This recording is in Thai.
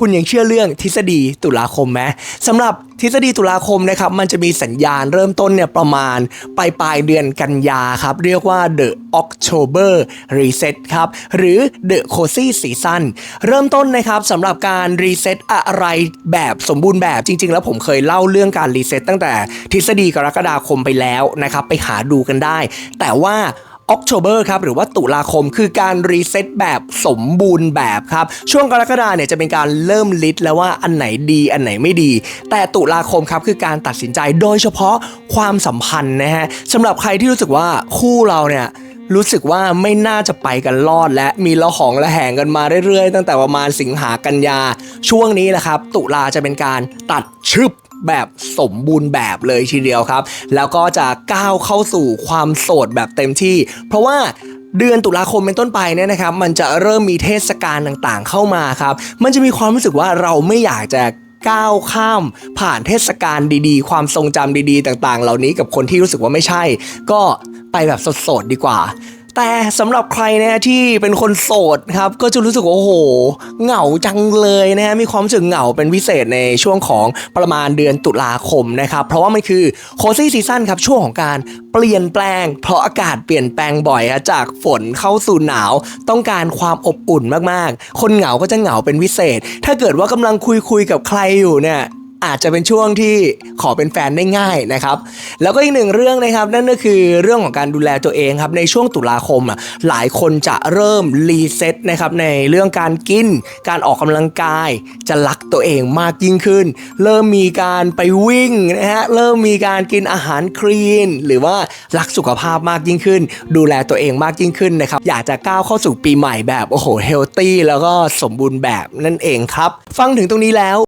คุณยังเชื่อเรื่องทฤษฎีตุลาคมไหมสำหรับทฤษฎีตุลาคมนะครับมันจะมีสัญญาณเริ่มต้นเนี่ยประมาณปลายปลายเดือนกันยาครับ เรียกว่า The October Reset ครับ หรือ The Cozy Season เริ่มต้นนะครับสำหรับการรีเซ็ตอะไรแบบสมบูรณ์แบบจริง ๆ แล้วผมเคยเล่าเรื่องการรีเซ็ตตั้งแต่ทฤษฎีกรกฎาคมไปแล้วนะครับ ไปหาดูกันได้ แต่ว่า October ครับหรือว่าตุลาคมคือการรีเซ็ตแบบสมบูรณ์แบบครับ ช่วงกรกฎาเนี่ยจะเป็นการเริ่มลิสต์แล้วว่าอันไหนดีอันไหนไม่ดี แต่ตุลาคมครับคือการตัดสินใจโดยเฉพาะความสัมพันธ์นะฮะสำหรับใครที่รู้สึกว่าคู่เราเนี่ยรู้สึกว่าไม่น่าจะไปกันรอดและมีละหองละแหงกันมาเรื่อยๆ ตั้งแต่ประมาณสิงหากันยา ช่วงนี้แหละครับ ตุลาจะเป็นการตัดชึบ แบบสมบูรณ์แบบเลยทีเดียวครับ แล้วก็จะก้าวเข้าสู่ความโสดแบบเต็มที่ เพราะว่าเดือนตุลาคมเป็นต้นไปเนี่ยนะครับ มันจะเริ่มมีเทศกาลต่างๆ เข้ามาครับ มันจะมีความรู้สึกว่าเราไม่อยากจะก้าวข้ามผ่านเทศกาลดีๆ ความทรงจำดีๆ ต่างๆ เหล่านี้กับคนที่รู้สึกว่าไม่ใช่ ก็ไปแบบสดๆดีกว่า แต่สำหรับใครนะที่เป็นคนโสดครับก็จะรู้สึกโอ้โห เหงาจังเลยนะฮะมีความรู้สึกเหงาเป็นพิเศษในช่วงของประมาณเดือนตุลาคมนะครับ เพราะว่ามันคือโคซี่ซีซั่นครับช่วงของการเปลี่ยนแปลง เพราะอากาศเปลี่ยนแปลงบ่อยอะจากฝนเข้าสู่หนาว ต้องการความอบอุ่นมากๆ คนเหงาก็จะเหงาเป็นพิเศษ ถ้าเกิดว่ากำลังคุยคุยๆกับใครอยู่เนี่ย อาจจะเป็นช่วงที่ขอเป็นแฟนได้ง่ายนะครับ แล้วก็อีกหนึ่งเรื่องนะครับ นั่นก็คือเรื่องของการดูแลตัวเองครับในช่วงตุลาคมอะหลายคนจะเริ่มรีเซ็ตนะครับในเรื่องการกิน การออกกำลังกาย จะรักตัวเองมากยิ่งขึ้น เริ่มมีการไปวิ่งนะฮะเริ่มมีการกินอาหารคลีน หรือว่ารักสุขภาพมากยิ่งขึ้น ดูแลตัวเองมากยิ่งขึ้นนะครับอยากจะก้าวเข้าสู่ปีใหม่แบบโอ้โหเฮลตี้แล้วก็สมบูรณ์แบบนั่นเองครับ ฟังถึงตรงนี้แล้ว